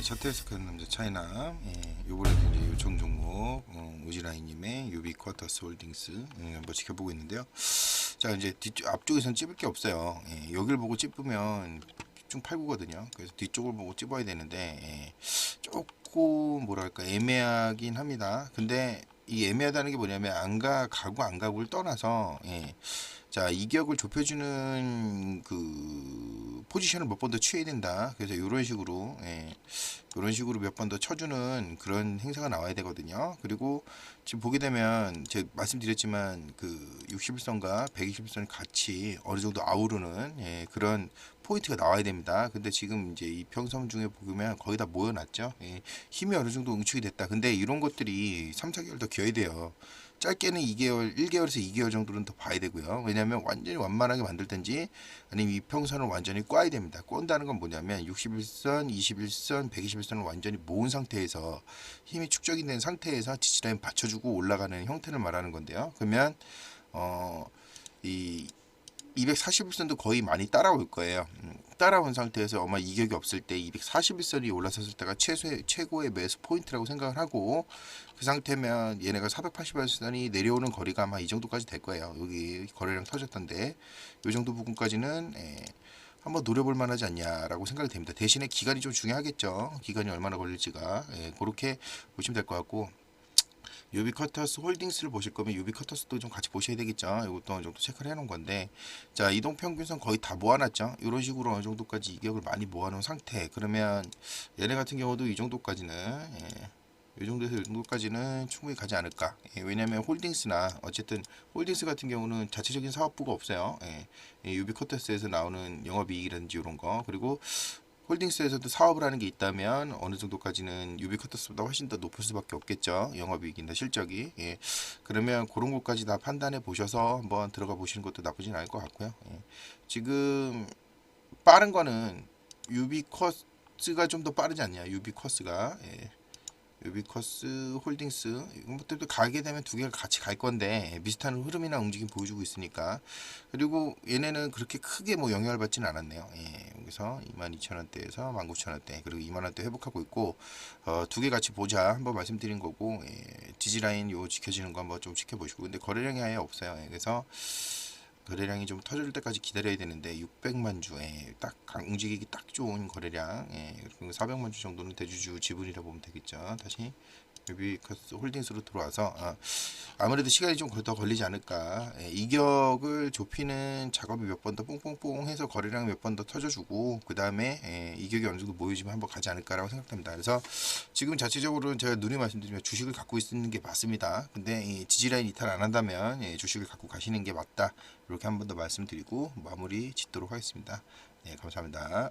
예, 첫해에서 큰 남자 차이나 예, 요번에 이제 요청 종목 어, 오지라이님의 유비 쿼터스 홀딩스 음, 한번 지켜보고 있는데요. 자 이제 뒤쪽 앞쪽에선 찝을 게 없어요. 예, 여기를 보고 찝으면 좀 팔구거든요. 그래서 뒤쪽을 보고 찝어야 되는데 예, 조금 뭐랄까 애매하긴 합니다. 근데 이 애매하다는 게 뭐냐면 안가 가고 안 가고를 떠나서 예, 자 이격을 좁혀주는 그 포지션을 몇 번 더 취해야 된다. 그래서 이런 식으로 예, 이런 식으로 몇 번 더 쳐주는 그런 행사가 나와야 되거든요. 그리고 지금 보게 되면 제가 말씀드렸지만 그 61선과 120선이 같이 어느 정도 아우르는 예, 그런 포인트가 나와야 됩니다. 근데 지금 이제 이 평섬 중에 보면 거의 다 모여놨죠. 예, 힘이 어느 정도 응축이 됐다. 근데 이런 것들이 3, 4개월 더 기어야 돼요. 짧게는 2개월, 1개월에서 2개월 정도는 더 봐야 되고요. 왜냐하면 완전히 완만하게 만들든지 아니면 이 평선을 완전히 꽈야 됩니다. 꼰다는 건 뭐냐면 61선, 21선, 121선을 완전히 모은 상태에서 힘이 축적이 된 상태에서 지지라인 받쳐주고 올라가는 형태를 말하는 건데요. 그러면 어, 이 241선도 거의 많이 따라올 거예요. 음, 따라온 상태에서 아마 이격이 없을 때 241선이 올라섰을 때가 최소의 최고의 매수 포인트라고 생각을 하고 그 상태면 얘네가 480선이 내려오는 거리가 아마 이 정도까지 될 거예요. 여기 거래량 터졌던데 이 정도 부분까지는 예, 한번 노려볼 만하지 않냐라고 생각이 됩니다. 대신에 기간이 좀 중요하겠죠. 기간이 얼마나 걸릴지가 예, 그렇게 보시면 될 것 같고 유비커터스 홀딩스를 보실 거면 유비커터스도 좀 같이 보셔야 되겠죠. 이것도 어느 정도 체크를 해놓은 건데 자 이동 평균선 거의 다 모아놨죠. 이런 식으로 어느 정도까지 이격을 많이 모아놓은 상태. 그러면 얘네 같은 경우도 이 정도까지는 예, 이 정도에서 이 정도까지는 충분히 가지 않을까. 예, 왜냐하면 홀딩스나 어쨌든 홀딩스 같은 경우는 자체적인 사업부가 없어요. 예, 이 유비커터스에서 나오는 영업이익이라든지 이런 거 그리고 홀딩스에서도 사업을 하는 게 있다면 어느 정도까지는 유비커터스보다 훨씬 더 높을 수밖에 없겠죠. 영업이익이나 실적이. 예. 그러면 그런 것까지 다 판단해 보셔서 한번 들어가 보시는 것도 나쁘진 않을 것 같고요. 예. 지금 빠른 거는 유비커스가 좀 더 빠르지 않냐. 유비커스가. 예. 유비커스 홀딩스 이것들도 가게 되면 두 개가 같이 갈 건데 비슷한 흐름이나 움직임 보여주고 있으니까 그리고 얘네는 그렇게 크게 뭐 영향을 받지는 않았네요. 예, 여기서 22,000원대에서 19,000원대 그리고 2만원대 회복하고 있고 어, 두 개 같이 보자 한번 말씀드린 거고 예, 지지라인 요 지켜지는 거 한번 좀 지켜보시고 근데 거래량이 아예 없어요. 예, 그래서 거래량이 좀 터질 때까지 기다려야 되는데 600만 주에 딱 강- 움직이기 딱 좋은 거래량 예, 그리고 400만 주 정도는 대주주 지분이라 보면 되겠죠. 다시 유비커스 홀딩스로 들어와서 아, 아무래도 시간이 좀 더 걸리지 않을까. 예, 이격을 좁히는 작업이 몇 번 더 뽕뽕뽕 해서 거래량 몇 번 더 터져주고 그 다음에 예, 이격이 어느 정도 모여지면 한번 가지 않을까라고 생각됩니다. 그래서 지금 자체적으로는 제가 눈에 말씀드리면 주식을 갖고 있는 게 맞습니다. 근데 이 지지라인 이탈 안 한다면 예, 주식을 갖고 가시는 게 맞다. 이 렇게 한 번 더 말씀드리고 마무리 짓도록 하겠습니다. 네, 감사합니다.